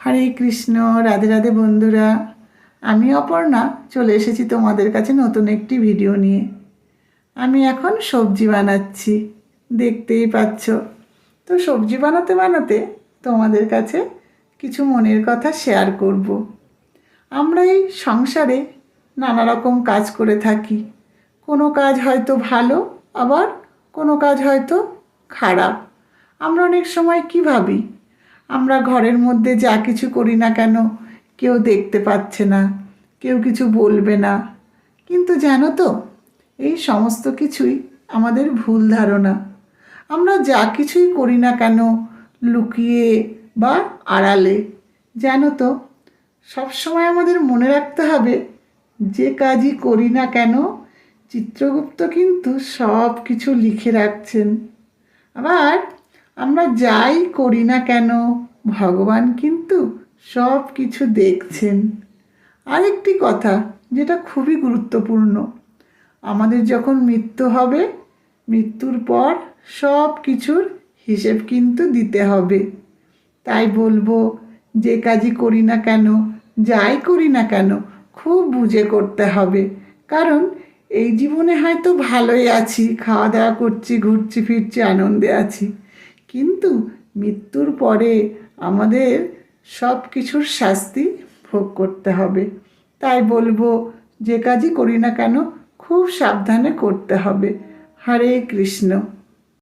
হরে কৃষ্ণ, রাধে রাধে বন্ধুরা। আমি অপর্ণা, চলে এসেছি তোমাদের কাছে নতুন একটি ভিডিও নিয়ে। আমি এখন সবজি বানাচ্ছি, দেখতেই পাচ্ছ। তো সবজি বানাতে বানাতে তোমাদের কাছে কিছু মনের কথা শেয়ার করব। আমরা এই সংসারে নানা রকম কাজ করে থাকি। কোনো কাজ হয়তো ভালো, আবার কোনো কাজ হয়তো খারাপ। আমরা অনেক সময় কী ভাবি? আমরা ঘরের মধ্যে যা কিছু করি না কেন, কেউ দেখতে পাচ্ছে না, কেউ কিছু বলবে না। কিন্তু জানো তো, এই সমস্ত কিছুই আমাদের ভুল ধারণা। আমরা যা কিছুই করি না কেন, লুকিয়ে বা আড়ালে, জানো তো, সবসময় আমাদের মনে রাখতে হবে, যে কাজই করি না কেন, চিত্রগুপ্ত কিন্তু সব কিছু লিখে রাখছেন। আবার আমরা যাই করি না কেন? ভগবান কিন্তু সব কিছু দেখছেন। আরেকটি কথা যেটা খুবই গুরুত্বপূর্ণ, আমাদের যখন মৃত্যু হবে, মৃত্যুর পর সব কিছুর হিসেব কিন্তু দিতে হবে। তাই বলব, যে কাজই করি না কেন, যাই করি না কেন, খুব বুঝে করতে হবে। কারণ এই জীবনে হয়তো ভালোই আছি খাওয়া দাওয়া করছি, ঘুরছি, ফিরছি, আনন্দে আছি। কিন্তু মৃত্যুর পরে আমাদের সব কিছুর শাস্তি ভোগ করতে হবে। তাই বলব, যে কাজই করি না কেন, খুব সাবধানে করতে হবে। হরে কৃষ্ণ।